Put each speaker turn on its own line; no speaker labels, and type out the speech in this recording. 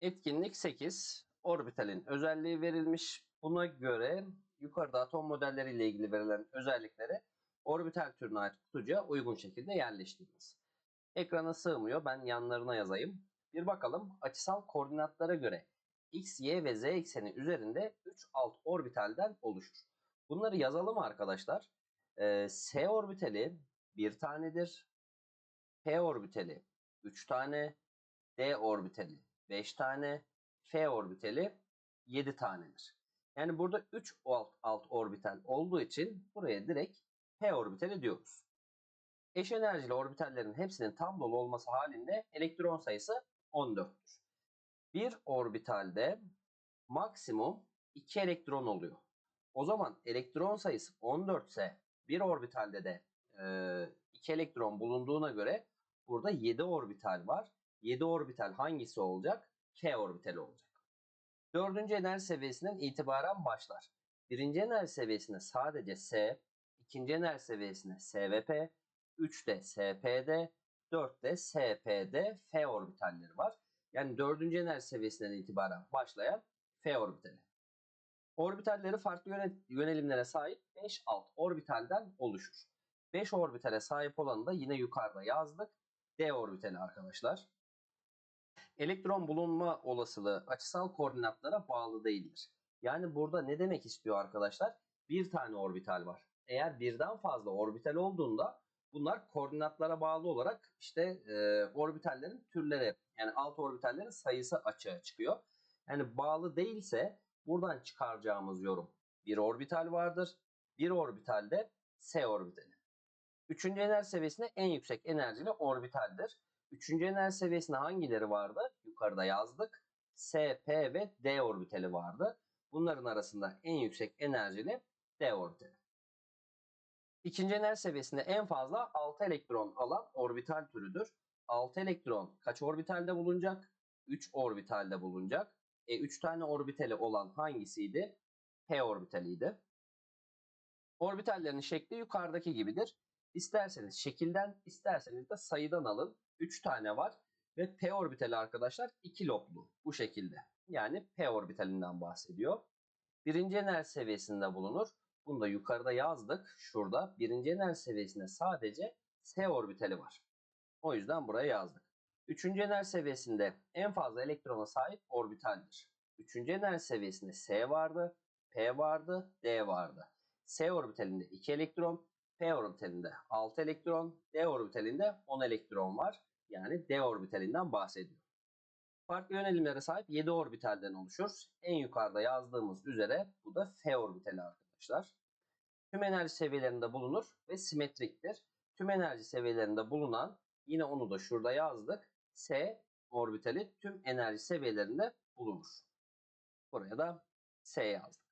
Etkinlik 8. Orbitalin özelliği verilmiş. Buna göre yukarıda atom modelleriyle ilgili verilen özellikleri orbital türüne ait kutucuğa uygun şekilde yerleştiriniz. Ekrana sığmıyor. Ben yanlarına yazayım. Bir bakalım açısal koordinatlara göre x, y ve z ekseni üzerinde 3 alt orbitalden oluşur. Bunları yazalım arkadaşlar. Ee, S orbitali bir tanedir. P orbitali 3 tane. D orbitali 5 tane. F orbitali 7 tanedir. Yani burada 3 alt, alt orbital olduğu için buraya direkt P orbitali diyoruz. Eş enerjili orbitallerin hepsinin tam dolu olması halinde elektron sayısı 14'tür. Bir orbitalde maksimum 2 elektron oluyor. O zaman elektron sayısı 14 ise bir orbitalde de 2 elektron bulunduğuna göre burada 7 orbital var. 7 orbital hangisi olacak? K orbitali olacak. Dördüncü enerji seviyesinden itibaren başlar. Birinci enerji seviyesinde sadece S, ikinci enerji seviyesinde S ve P, 3'te SP'de, 4'te SP'de F orbitalleri var. Yani dördüncü enerji seviyesinden itibaren başlayan F orbitali. Orbitalleri farklı yöne- yönelimlere sahip 5 alt orbitalden oluşur. 5 orbitale sahip olanı da yine yukarıda yazdık. D orbitali arkadaşlar. Elektron bulunma olasılığı açısal koordinatlara bağlı değildir. Yani burada ne demek istiyor arkadaşlar? Bir tane orbital var. Eğer birden fazla orbital olduğunda bunlar koordinatlara bağlı olarak işte e, orbitallerin türleri yani alt orbitallerin sayısı açığa çıkıyor. Yani bağlı değilse buradan çıkaracağımız yorum bir orbital vardır. Bir orbitalde S orbitali. Üçüncü enerji seviyesinde en yüksek enerjili orbitaldir. Üçüncü enerji seviyesinde hangileri vardı? Yukarıda yazdık. S, P ve D orbitali vardı. Bunların arasında en yüksek enerjili D orbitali. İkinci enerji seviyesinde en fazla 6 elektron alan orbital türüdür. 6 elektron kaç orbitalde bulunacak? 3 orbitalde bulunacak. E 3 tane orbitali olan hangisiydi? P orbitaliydi. Orbitallerin şekli yukarıdaki gibidir. İsterseniz şekilden, isterseniz de sayıdan alın. 3 tane var ve p orbitali arkadaşlar 2 loblu bu şekilde. Yani p orbitalinden bahsediyor. Birinci enerji seviyesinde bulunur. Bunu da yukarıda yazdık. Şurada birinci enerji seviyesinde sadece s orbitali var. O yüzden buraya yazdık. Üçüncü enerji seviyesinde en fazla elektrona sahip orbitaldir. Üçüncü enerji seviyesinde S vardı, P vardı, D vardı. S orbitalinde 2 elektron, P orbitalinde 6 elektron, D orbitalinde 10 elektron var. Yani D orbitalinden bahsediyor. Farklı yönelimlere sahip 7 orbitalden oluşur. En yukarıda yazdığımız üzere bu da F orbitali arkadaşlar. Tüm enerji seviyelerinde bulunur ve simetriktir. Tüm enerji seviyelerinde bulunan yine onu da şurada yazdık. S orbitali tüm enerji seviyelerinde bulunur. Buraya da S yazdık.